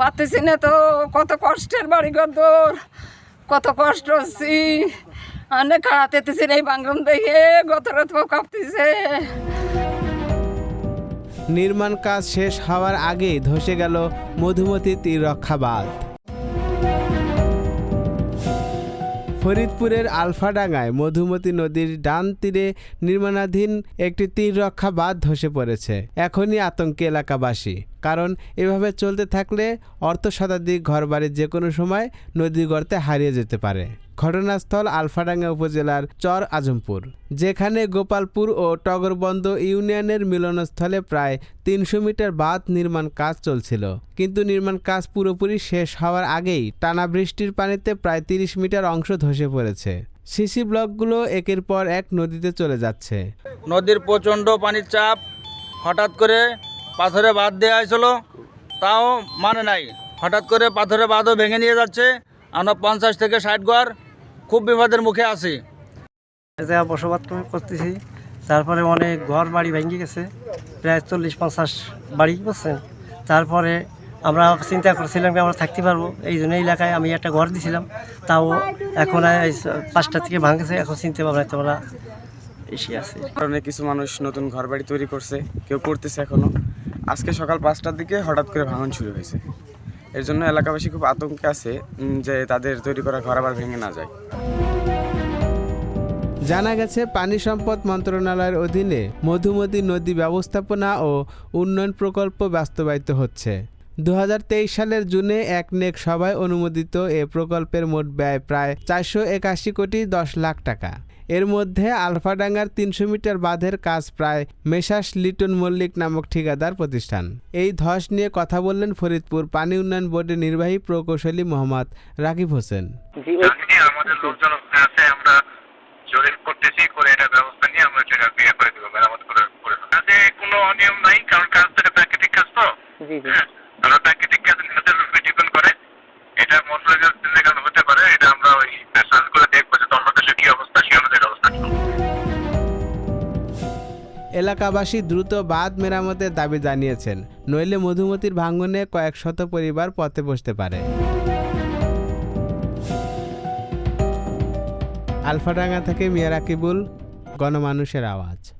পারতেছি না তো, কত কষ্টের বাড়ি গদর কত কষ্ট হচ্ছি অনেক খাড়াতেছি এই বাংলাম দেখে গত রাত কাঁপতেছে। নির্মাণ কাজ শেষ হওয়ার আগে ধসে গেল মধুমতি তীর রক্ষা বাঁধ ফরিদপুরের আলফাডাঙ্গায় মধুমতি নদীর ডান তীরে নির্মাণাধীন একটি তীর রক্ষা বাঁধ ধসে পড়েছে। এখনই আতঙ্কে এলাকাবাসী। কারণ এভাবে চলতে থাকলে অর্থ শতাধিক ঘরবাড়ি যে কোনো সময় নদী গর্তে হারিয়ে যেতে পারে। ঘটনাস্থল আলফাডাঙ্গা উপজেলার চর আজমপুর, যেখানে গোপালপুর ও টগরবন্দ ইউনিয়নের মিলনস্থলে প্রায় তিনশো মিটার বাঁধ নির্মাণ কাজ চলছিল। কিন্তু নির্মাণ কাজ পুরোপুরি শেষ হওয়ার আগেই টানা বৃষ্টির পানিতে প্রায় তিরিশ মিটার অংশ ধসে পড়েছে। সিসি ব্লকগুলো একের পর এক নদীতে চলে যাচ্ছে। নদীর প্রচণ্ড পানির চাপ হঠাৎ করে পাথরে বাঁধ দেওয়া হয়েছিল, তাও মানে নাই। হঠাৎ করে পাথরে বাঁধও ভেঙে নিয়ে যাচ্ছে। আমরা পঞ্চাশ থেকে ষাট ঘর খুব বিপদের মুখে আছি। বসবাস করতেছি। তারপরে অনেক ঘর বাড়ি ভেঙে গেছে। প্রায় চল্লিশ পঞ্চাশ বাড়ি বুঝছেন? তারপরে আমরা চিন্তা করছিলাম যে আমরা থাকতে পারব। এই জন্য এই এলাকায় আমি একটা ঘর দিছিলাম। তাও এখন এই পাঁচটা থেকে ভাঙেছে। এখন চিনতে ভাবনাতে আমরা এসে আছে। কারণে কিছু মানুষ নতুন ঘর বাড়ি তৈরি করছে। কেউ করতেছে এখনও। আজকে সকাল পাঁচটার দিকে হঠাৎ করে ভাঙন শুরু হয়েছে। এর জন্য এলাকাবাসী খুব আতঙ্কে আছে যে তাদের তৈরি করা ঘর আবার ভেঙে না যায়। জানা গেছে, পানি সম্পদ মন্ত্রণালয়ের অধীনে মধুমতি নদী ব্যবস্থাপনা ও উন্নয়ন প্রকল্প বাস্তবায়িত হচ্ছে। দু হাজার তেইশ সালের জুনে এক নেক সভায় অনুমোদিত এ প্রকল্পের মোট ব্যয় প্রায় চারশো একাশি কোটি দশ লাখ টাকা। এর মধ্যে আলফাডাঙ্গার তিনশো মিটার বাঁধের কাজ প্রায় মেশাস লিটন মল্লিক নামক ঠিকাদার প্রতিষ্ঠান। এই ধস নিয়ে কথা বললেন ফরিদপুর পানি উন্নয়ন বোর্ডের নির্বাহী প্রকৌশলী মোহাম্মদ রাকিব হোসেন। আজকে আমাদের লোকজন আছে আমরা জরিপ করতেছি করে এটা ব্যবস্থা নিয়ে আমরা সেটা বিয়ে করে দেবো মেরামত করে করে কাজে কোনো অনিয়ম নাই কারণ কাজ প্রাকৃতিক কাজ তো। হ্যাঁ। ব্যবস্থা এলাকাবাসী দ্রুত বাঁধ মেরামতের দাবি জানিয়েছেন। নইলে মধুমতির ভাঙনে কয়েক শত পরিবার পথে বসতে পারে। আলফাডাঙ্গা থেকে মিয়া রাকিবুল গণমানুষের আওয়াজ।